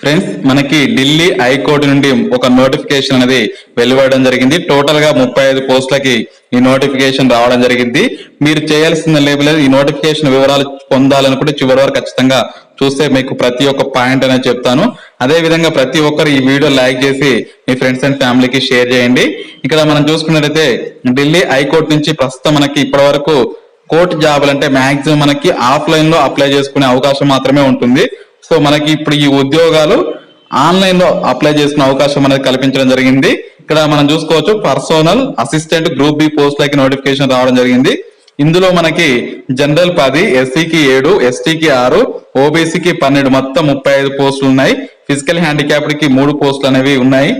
Friends మనకి Delhi high court నుండి ఒక నోటిఫికేషన్ అనేది వెలువడడం జరిగింది. టోటల్గా ముప్పై ఐదు పోస్టులకి ఈ నోటిఫికేషన్ రావడం జరిగింది. మీరు చేయాల్సిన లేబుల్ ఈ నోటిఫికేషన్ వివరాలు పొందాలనుకుంటే చివరి వరకు ఖచ్చితంగా చూస్తే మీకు ప్రతి ఒక్క పాయింట్ అనేది చెప్తాను. అదే విధంగా ప్రతి ఒక్కరు ఈ వీడియో లైక్ చేసి మీ ఫ్రెండ్స్ అండ్ ఫ్యామిలీకి షేర్ చేయండి. ఇక్కడ మనం చూసుకున్నట్లయితే ఢిల్లీ హైకోర్టు నుంచి ప్రస్తుతం మనకి ఇప్పటి వరకు కోర్టు జాబులు అంటే మాక్సిమం మనకి ఆఫ్లైన్లో అప్లై చేసుకునే అవకాశం మాత్రమే ఉంటుంది. సో మనకి ఇప్పుడు ఈ ఉద్యోగాలు ఆన్లైన్లో అప్లై చేసుకునే అవకాశం అనేది కల్పించడం జరిగింది. ఇక్కడ మనం చూసుకోవచ్చు పర్సోనల్ అసిస్టెంట్ గ్రూప్ బి పోస్టులకి నోటిఫికేషన్ రావడం జరిగింది. ఇందులో మనకి జనరల్ పది ఎస్సీకి ఏడు ఎస్టీకి ఆరు ఓబీసీకి పన్నెండు మొత్తం ముప్పై ఐదు పోస్టులు ఉన్నాయి. ఫిజికల్ హ్యాండిక్యాప్డ్కి మూడు పోస్టులు అనేవి ఉన్నాయి.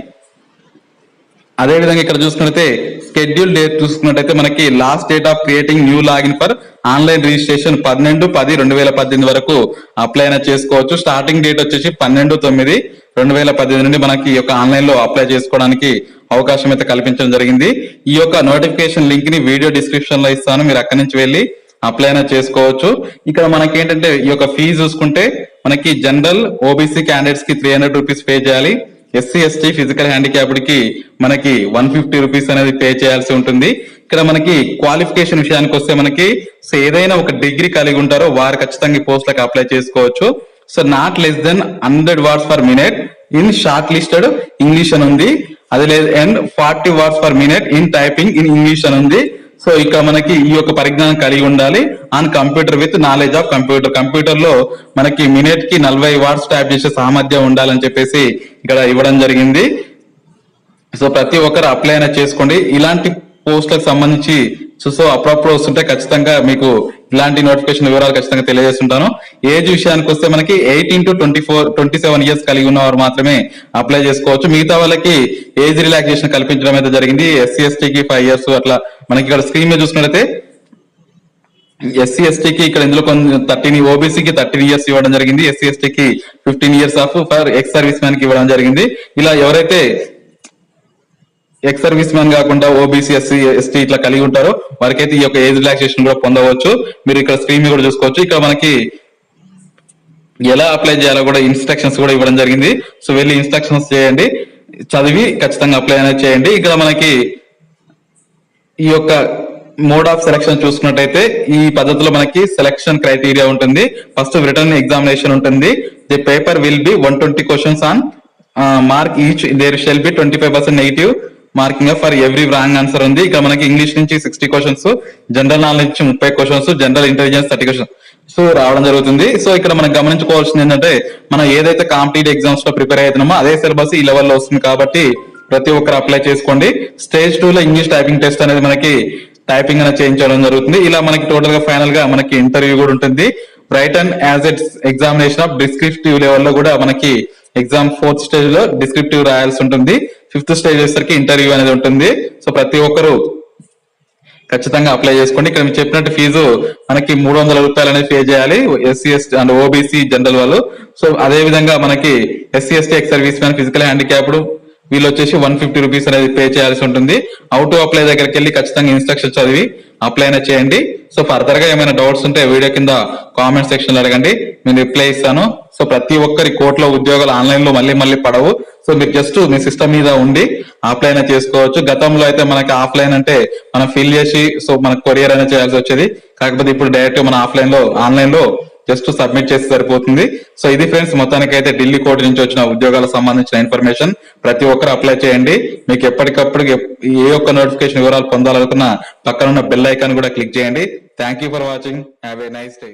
అదేవిధంగా ఇక్కడ చూసుకున్నట్టే షెడ్యూల్ డేట్ చూసుకున్నట్టయితే మనకి last date of creating new login for online registration పన్నెండు పది రెండు వేల పద్దెనిమిది వరకు అప్లై అయినా చేసుకోవచ్చు. స్టార్టింగ్ డేట్ వచ్చేసి పన్నెండు తొమ్మిది రెండు వేల పద్దెనిమిది నుండి మనకి ఈ యొక్క ఆన్లైన్లో అప్లై చేసుకోవడానికి అవకాశం అయితే కల్పించడం జరిగింది. ఈ యొక్క నోటిఫికేషన్ లింక్ని వీడియో డిస్క్రిప్షన్లో ఇస్తాను. మీరు అక్కడి నుంచి వెళ్ళి అప్లై అయినా చేసుకోవచ్చు. ఇక్కడ మనకి ఏంటంటే ఈ యొక్క ఫీజు చూసుకుంటే మనకి జనరల్ ఓబీసీ క్యాండిడేట్స్కి త్రీ హండ్రెడ్ రూపీస్ పే చేయాలి. ఎస్సీ ఎస్టీ ఫిజికల్ హ్యాండిక్యాప్డ్కి మనకి వన్ ఫిఫ్టీ రూపీస్ అనేది పే చేయాల్సి ఉంటుంది. ఇక్కడ మనకి క్వాలిఫికేషన్ విషయానికి వస్తే మనకి సో ఏదైనా ఒక డిగ్రీ కలిగి ఉంటారో వారు ఖచ్చితంగా ఈ పోస్ట్లకు అప్లై చేసుకోవచ్చు. So not less than hundred words per minute in short listed English అని ఉంది. అది లేదు and forty words per minute in typing in English అని ఉంది. సో ఇక్కడ మనకి ఈ యొక్క పరిజ్ఞానం కలిగి ఉండాలి. On computer with knowledge of computer. కంప్యూటర్లో మనకి మినిట్కి నలభై వాట్స్ టైప్ చేసే సామర్థ్యం ఉండాలని చెప్పేసి ఇక్కడ ఇవ్వడం జరిగింది. సో ప్రతి ఒక్కరు అప్లై అయినా చేసుకోండి. ఇలాంటి పోస్టులకు సంబంధించి సో అప్పుడప్పుడు వస్తుంటే ఖచ్చితంగా మీకు ఇలాంటి నోటిఫికేషన్ వివరాలు ఖచ్చితంగా తెలియజేస్తుంటాను. ఏజ్ విషయానికి వస్తే మనకి eighteen to twenty four twenty seven years కలిగి ఉన్న వారు మాత్రమే అప్లై చేసుకోవచ్చు. మిగతా వాళ్ళకి ఏజ్ రిలాక్సేషన్ కల్పించడం అయితే జరిగింది. ఎస్సీ ఎస్టీకి ఫైవ్ ఇయర్స్ అట్లా మనకి ఇక్కడ స్క్రీన్ మీద చూసుకున్నట్లయితే ఎస్సీ ఎస్టీకి ఇక్కడ ఇందులో కొన్ని థర్టీన్ ఓబీసీకి థర్టీన్ ఇయర్స్ ఇవ్వడం జరిగింది. ఎస్సీ ఎస్టీకి fifteen years of for ex service మ్యాన్కి ఇవ్వడం జరిగింది. ఇలా ఎవరైతే ఎక్స్ సర్వీస్ మ్యాన్ కాకుండా ఓబీసీ ఎస్సీ ఎస్టీ ఇట్లా కలిగి ఉంటారో. వారికైతే ఈ యొక్క ఏజ్ రిలాక్సేషన్ కూడా పొందవచ్చు. మీరు ఇక్కడ స్క్రీన్ కూడా చూసుకోవచ్చు. ఇక్కడ మనకి ఎలా అప్లై చేయాలో కూడా ఇన్స్ట్రక్షన్స్ కూడా ఇవ్వడం జరిగింది. సో వెళ్ళి ఇన్స్ట్రక్షన్స్ చేయండి. చదివి ఖచ్చితంగా అప్లై అనేది చేయండి. ఇక్కడ మనకి ఈ యొక్క మోడ్ ఆఫ్ సెలక్షన్ చూసుకున్నట్టయితే ఈ పద్ధతిలో మనకి సెలక్షన్ క్రైటీరియా ఉంటుంది. ఫస్ట్ రిటర్న్ ఎగ్జామినేషన్ ఉంటుంది. The paper will be one twenty questions on mark each there shall be twenty five percent negative marking for every wrong answer ఉంది. ఇక్కడ మనకి ఇంగ్లీష్ నుంచి సిక్స్టీ క్వశ్చన్స్ జనరల్ నాలెడ్జ్ నుంచి ముప్పై questions general intelligence thirty questions so రావడం జరుగుతుంది. So ఇక్కడ మనం గమనించుకోవాల్సింది ఏంటంటే మనం ఏదైతే కాంపిటేటివ్ ఎగ్జామ్స్లో ప్రిపేర్ అవుతున్నామో అదే సిలబస్ ఈ లెవెల్లో వస్తుంది కాబట్టి ప్రతి ఒక్కరు అప్లై చేసుకోండి. స్టేజ్ టూ లో ఇంగ్లీష్ టైపింగ్ టెస్ట్ అనేది మనకి టైపింగ్ అనేది చేయించడం జరుగుతుంది. ఇలా మనకి టోటల్గా ఫైనల్గా మనకి ఇంటర్వ్యూ కూడా ఉంటుంది. Right as it's examination of descriptive లెవెల్లో కూడా మనకి ఎగ్జామ్ ఫోర్త్ స్టేజ్లో డిస్క్రిప్టివ్ రాయాల్సి ఉంటుంది. ఫిఫ్త్ స్టేజ్ వచ్చేసరికి ఇంటర్వ్యూ అనేది ఉంటుంది. సో ప్రతి ఒక్కరు ఖచ్చితంగా అప్లై చేసుకోండి. ఇక్కడ మీరు చెప్పినట్టు ఫీజు మనకి మూడు వందల రూపాయలు అనేది పే చేయాలి. SC ST and OBC general వాళ్ళు. సో అదే విధంగా మనకి SC ST ex service man physical handicapped వీళ్ళు వచ్చేసి వన్ ఫిఫ్టీ రూపీస్ అనేది పే చేయాల్సి ఉంటుంది. అవుట్ టు అప్లై దగ్గరికి వెళ్ళి ఖచ్చితంగా ఇన్స్ట్రక్షన్ చదివి అప్లై అయినా చేయండి. సో ఫర్దర్గా ఏమైనా డౌట్స్ ఉంటే వీడియో కింద కామెంట్ సెక్షన్లో అడగండి. నేను రిప్లై ఇస్తాను. సో ప్రతి ఒక్కరి కోట్ల ఉద్యోగాలు ఆన్లైన్లో మళ్ళీ మళ్ళీ పడవు. సో మీరు జస్ట్ మీ సిస్టమ్ మీద ఉండి ఆఫ్లైన్ చేసుకోవచ్చు. గతంలో అయితే మనకి ఆఫ్లైన్ అంటే మనం ఫిల్ చేసి సో మనకు కొరియర్ అయినా చేయాల్సి వచ్చేది. కాకపోతే ఇప్పుడు డైరెక్ట్ మన ఆఫ్లైన్లో ఆన్లైన్లో జస్ట్ సబ్మిట్ చేసి సరిపోతుంది. సో ఇది ఫ్రెండ్స్ మొత్తానికి అయితే ఢిల్లీ కోర్టు నుంచి వచ్చిన ఉద్యోగాలకు సంబంధించిన ఇన్ఫర్మేషన్ ప్రతి ఒక్కరు అప్లై చేయండి. మీకు ఎప్పటికప్పుడు ఏ ఒక్క నోటిఫికేషన్ వివరాలు పొందాలనుకున్న పక్కన ఉన్న బెల్ ఐకాన్ కూడా క్లిక్ చేయండి. Thank you for watching have a nice day